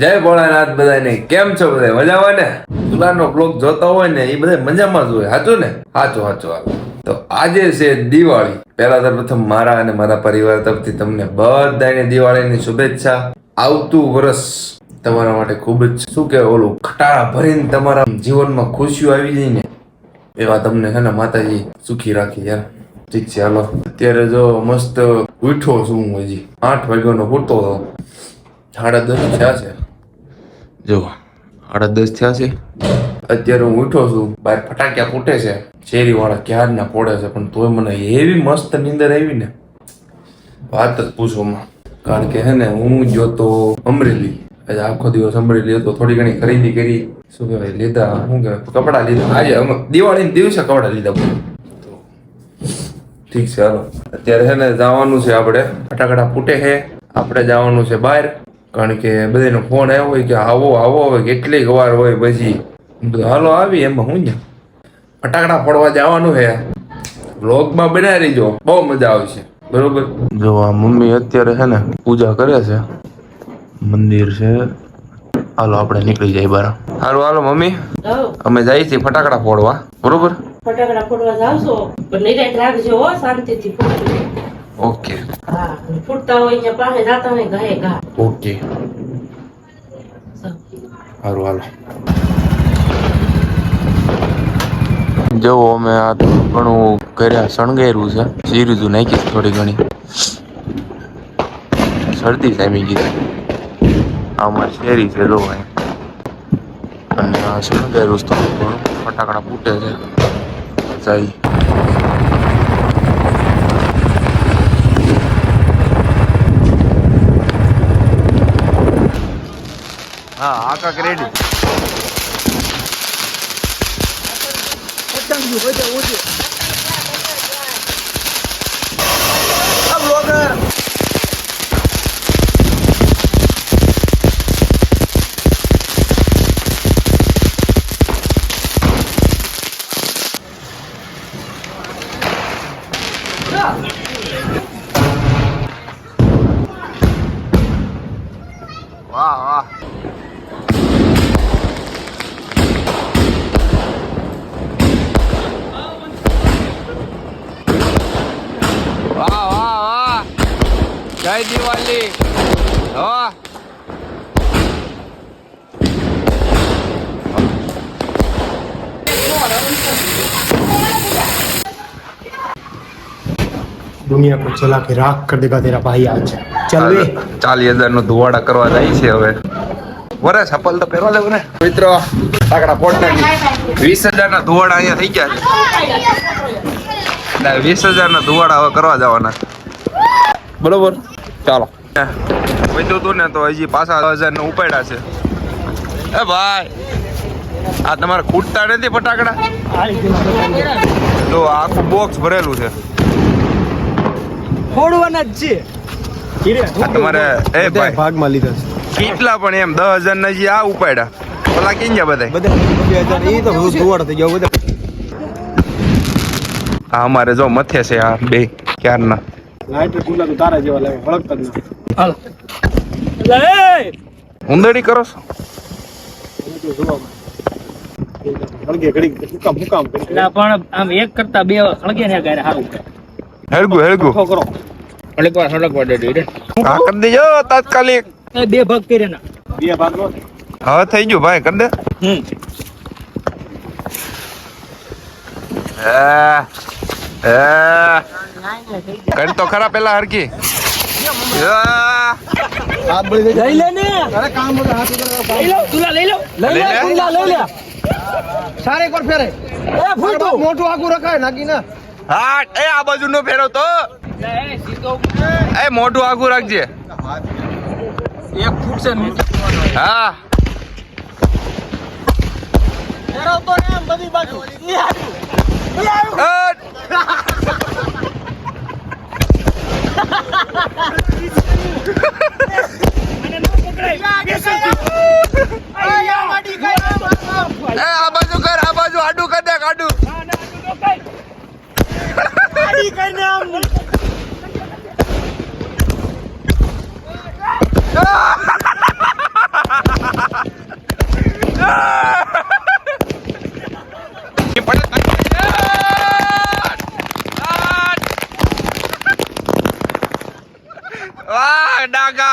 જય ભોળાનાથ બધાને, કેમ છો બધા? મજામાં ને? જુલાનો બ્લોગ જોતા હોય ને, એ બધા મજામાં જ હોય. સાચું ને? સાચું સાચું હાલો. તો આજે છે દિવાળી. પહેલા તો પ્રથમ મારા અને મારા પરિવાર તરફથી તમને બધાને દિવાળીની શુભેચ્છા. આવતું વર્ષ તમારા માટે ખૂબ જ, શું કે ઓલું ખટારા ભરીને તમારા જીવનમાં ખુશીઓ આવી જાય ને, એવા તમને છે ને માતાજી સુખી રાખી યાર. ઠીક છે, હાલો. અત્યારે જો મસ્ત ઉઠો છું હું હજી. આઠ વાગ્યાનો પૂરતો હતો સાડા દસ થયા છે. જો આડા દસ થયા છે. અત્યારે હું ઉઠો છું, બહાર ફટાક્યા ફૂટે છે. શેરી વાળા ક્યારના પોડે છે, પણ તોય મને એવી મસ્ત નીંદર આવી ને. વાત જ પૂછોમાં કારણ કે હે ને, હું જોતો અમરેલી. આજે આખો દિવસ અમરેલી હતો, થોડી ઘણી ખરીદી કરી. શું કહેવાય, લીધા, શું કહેવાય, કપડાં લીધા. આજે દિવાળીના દિવસે કપડાં લીધા. ઠીક છે, હાલો. અત્યારે છે ને, જવાનું છે આપણે. ફટાકડા ફૂટે છે. આપણે જવાનું છે બહાર. કારણ કે બધાનો ફોન આવ્યો હોય કે આવો આવો હવે કેટલીક વાર હોય પછી. હું હાલો આવી એમાં હું ને ફટાકડા ફોડવા જવાનું છે વ્લોગમાં બનાવી રહીજો બહુ મજા આવશે. બરોબર? જો આ મમ્મી અત્યારે છે ને પૂજા કરે છે. મંદિર છે. હાલો આપણે નીકળી જાય બહાર. હાલો હાલો મમ્મી. અમે જઈએ છીએ ફટાકડા ફોડવા. બરોબર? ફટાકડા ફોડવા જાવશો? પણ નિરાત રાખજો શાંતિથી ફૂટજો ઓકે. હા ફૂટતા હોય અહીંયા પાસે જાતા હોય ગાય ગા ઓકે. સારું હાલો. જો અમે આ ઘણું કર્યા શણગાર્યું છે. સીરીઝું નાખીશ થોડી ઘણી. શરદી જામી ગઈ આમાં શેરી છે જો અને આ શણગાર્યું તો ઘણું ફટાકડા ફૂટે છે. જાય. હા આકા રેડી વાહ વાહ વાહ વાહ વાહ જય દિવાળી હા. દુનિયા કો ચલા કે રાખ કર દેગા તેરા ભાઈ આજ ચાલ ચાલી હજાર નો ધુવાડા કરવા જાય છે હવે. વરે સપલ તો પહેરવા લેવું ને. મિત્રો આકડા પોટ નાખી વીસ હજાર ના ધુવાડા અહીંયા થઈ ગયા છે. વીસ હજાર ના ધુવાડા હવે કરવા જવાના. બરોબર? ચાલો. વધ્યું તું ને તો હજી પાછા હજાર ને ઉપાડ્યા છે. એ ભાઈ આ તમારે ખૂટતા નથી ફટાકડા? તો આખું બોક્સ ભરેલું છે. ફોડવાના જ છે. તમારે એ ભાઈ ભાગમાં લીધા છે. કેટલા પણ એમ દસ હજાર ના જે આ ઉપાડ્યા. ઓલા કેમ ગયા બધા બધા એ તો બધું થઈ ગયો બધા આ અમારે જો મથે છે આ બે ક્યારના? લાઈટર કુલા તો તારા જેવા લાગે ભળકતા જ ના હાલ. ઉંદરડી કરો છો? હળગે ઘડી હુકામ હુકામ. ના પણ આમ એક કરતા બે હળગે ને ગારે હારું હેળગુ હેળગુ. કરો. અડક વાર સળગ વાર રે હા કરી દેજો તાત્કાલિક. એ બે ભાગ કરે ના. બે ભાગ નો? હવે થઈ ગયું ભાઈ કરી દે. હમ. હે હે. કરી તો ખરા પેલા હરકી લઈ લે ને. અરે કામ બધા હાથ ઉપર લઈ લો. તુલા લઈ લો લઈ લે. તુલા લઈ લે. સારે એક વાર ફેરે. એ ફૂલ તો. મોટું આખું રખાય નાખી ના હા એ આ બાજુ નો ફેરવ તો. એ મોટું આખું રાખજે. એક ફૂટ છે હા. ફેરો તો એમ બધી બાજુ. ઈ હાટુ હટ. એ डागा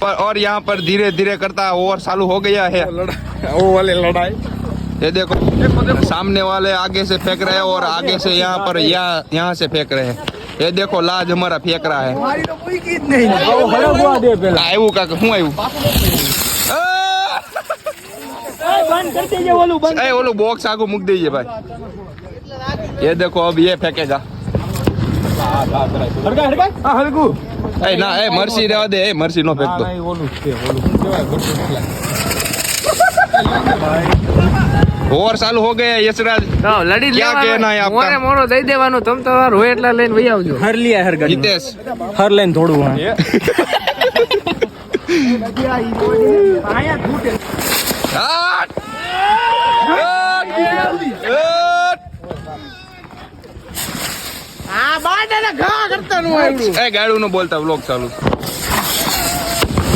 पर और यहाँ पर धीरे धीरे करता और चालू हो गया है। वो वाले लड़ाई। ये देखो सामने वाले आगे से फेंक रहे हैं और आगे से यहाँ पर यहाँ यहाँ से फेंक रहे हैं। ये देखो लाज हमारा फेंक रहा है आयु का हूँ आयु ए बॉक्स आगो मुक दीजिए भाई ये देखो अब ये फेंकेगा हड़का ना ए मर्सी रेवा दे ए मर्सी नो फेंक दो नहीं ઓવર ચાલુ હો ગયા યશરાજ. હા લડી લેવા કે ના આપતા? મોરે મોરો દઈ દેવાનું તમ તો રોય એટલા લઈને વઈ આવજો. હર લિયા હર ગડી જીતેશ હર લઈને થોડું હા નું ગાડું નો બોલતા વ્લોગ ચાલુ.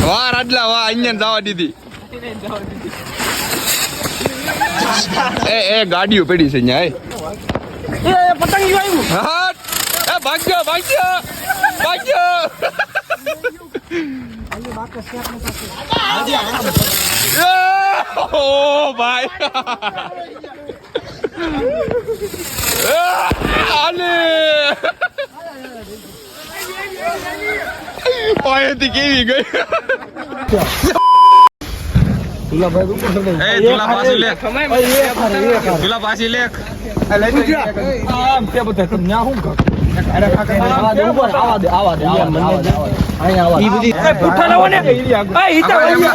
વાહ રાડલા વાહ અહીંયા જવા દીધી. એ એ ગાડીઓ પડી છે અહીંયા એ પતંગ આવ્યું. એ એ ભાગ્યો ભાગ્યો ભાગ્યો. ઓ ભાઈ. આલે. પાયેથી કેવી ગઈ? એ તુલા પાછી લે તુલા પાછી લે આમ તે બધા તમે ન્યા શું કરો આવા દે ઉપર આવા દે આવા દે આવા દે આવા દે. અહીંયા આવા ઈ બધી પૂઠા લાવો ને. એ ઈતા આવી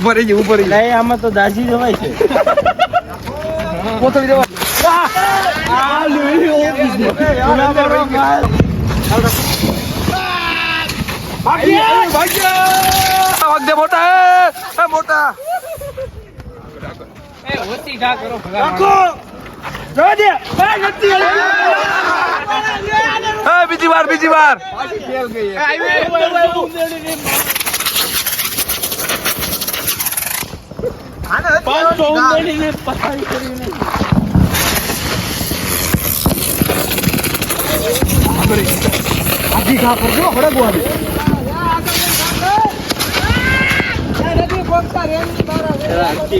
ઉપર ઉપર નહીં આમાં તો દાસી જવાય છે. કોથળી દેવા ભાગ્ય મોટા એ મોટા એ બીજી વાર બીજી વાર પાંચસો ઉમેરીને પથારી કરીને આજી ઘા પર જો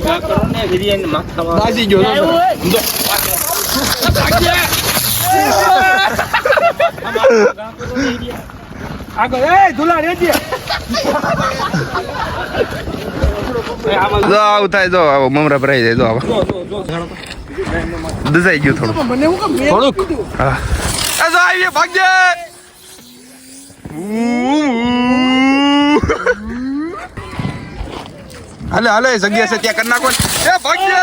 ઘા કરો ને બિરયાની ગયો આગળ એ ધુલા રેજે જો આવું થાય જો આવો મમરા ભરાઈ જાય જો આવો. દસાઈ ગયું થોડું મને હું કેમ થોડુંક? હા. એ જો આવી ભાગ્ય હાલે હાલે જગ્યા છે ત્યાં કરી નાખો. એ ભાગ્ય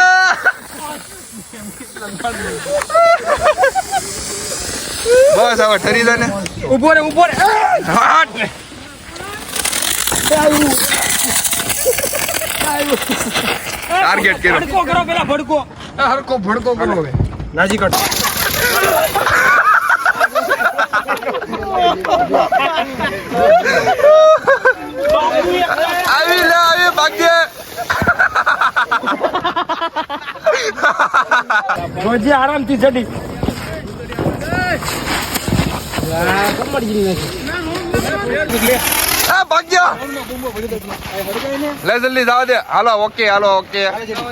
બસ હવે ઠરી જા ને ઊભો રે ઊભો રે હાટ ને ટાર્ગેટ કર્યો ભડકો કરો પેલા ભડકો હરકો ભડકો કરો હવે નાજી કટ આવી લે આવી ભાગ્ય. આરામથી ચડી. લે જલ્દી જવા દે. Hello okay hello okay.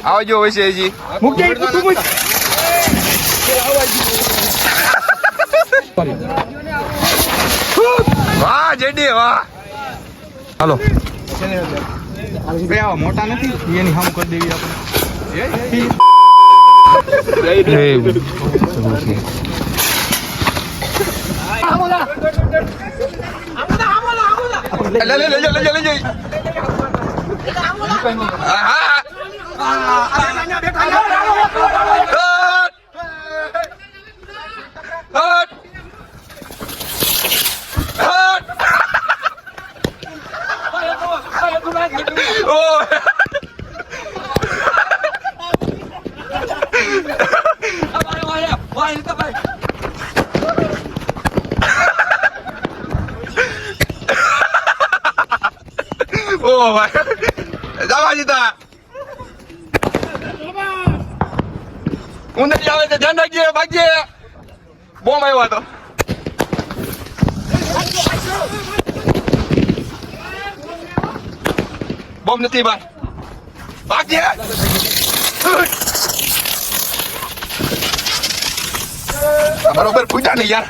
આવજો વૈસે હજી મૂકી તું મૂક વાહ જેડી વાહ હાલો. મોટા નથી? એની હમ કરી દેવી આપણે. લે લે લે લે લે લે લે. હા હટ હટ હટ ઓ ઓહો ભાઈ જવા દીધા ઉંદરી આવે છે ધ્યાન રાખજે ભાગજે બોમ્બ આવ્યો હતો બોમ્બ નથી ભાઈ ભાગજે બરોબર પૂજા નહીં યાર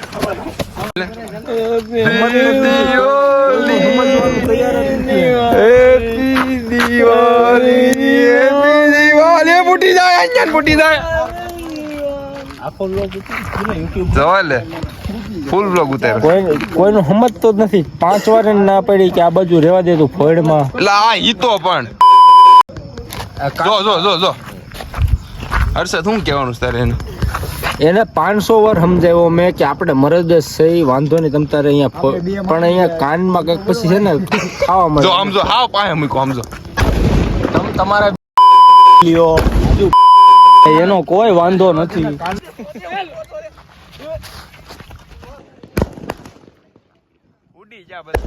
ફૂટી જાય અહીંયા ફૂટી જાય જવાલે ફૂલ બ્લોગ ઉતાર કોઈ કોઈનું સમજતો જ નથી પાંચ વાર ના પડી કે આ બાજુ રેવા દે તું ફોડમાં એટલે આ ઈ તો પણ જો જો જો જો હર્ષદ શું કહેવાનું તારે એને એને પાંચસો વાર સમજાવ્યો મેં કે આપણે મરદ છે એ વાંધો નહીં તમ તારે અહીંયા પણ અહીંયા કાનમાં કંઈક પછી છે ને ખાવા મળે. આમ હા પાય મૂકો આમ જો. તમારા લ્યો. એનો કોઈ વાંધો નથી. ઉડી જા બસ.